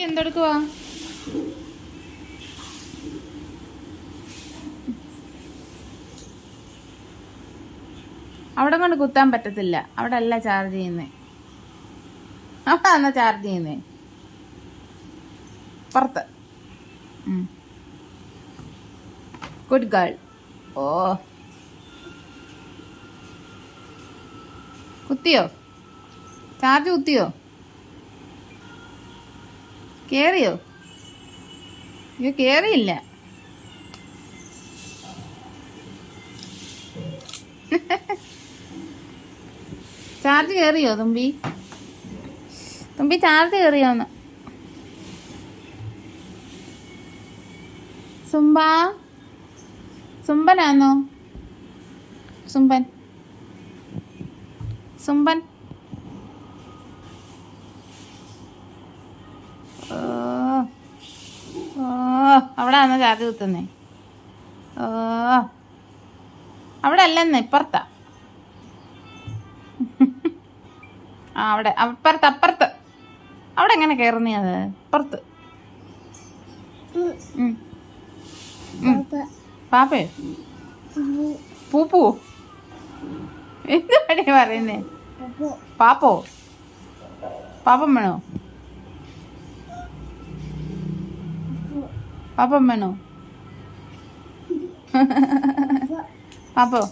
എന്തെടുക്കുവാ? അവിടെ കൊണ്ട് കുത്താൻ പറ്റത്തില്ല. അവിടെ അല്ല ചാർജ് ചെയ്യുന്നേ. അവിടെ എന്നാ ചാർജ് ചെയ്യുന്നേ. പുറത്ത്. ഗുഡ് ഗേൾ ഓ. കുത്തിയോ? ചാർജ് കുത്തിയോ? കേറിയോ? അയ്യോ കയറിയില്ല ചാർജ് കയറിയോ തുമ്പി? തുമ്പി ചാർജ് കേറിയോന്ന്. സുംബ? സുംബനാന്നോ? സുംബൻ. സുംബൻ. ആണോ ചാർജ് കുത്തുന്നേ. ഓ. അവിടെ അല്ലെന്ന് ഇപ്പുറത്താ. ആ അവിടെ. അപ്പുറത്ത് അപ്പുറത്ത്. അവിടെ എങ്ങനെ കയറുന്നേ അത്? അപ്പുറത്ത് പാപ്പേ. പാപ്പയോ? പൂപ്പൂ എന്ത് പണിയാ പറയുന്നേ പാപ്പോ? പാപ്പം വേണോ? പാപ്പം വേണോ പാപ്പോ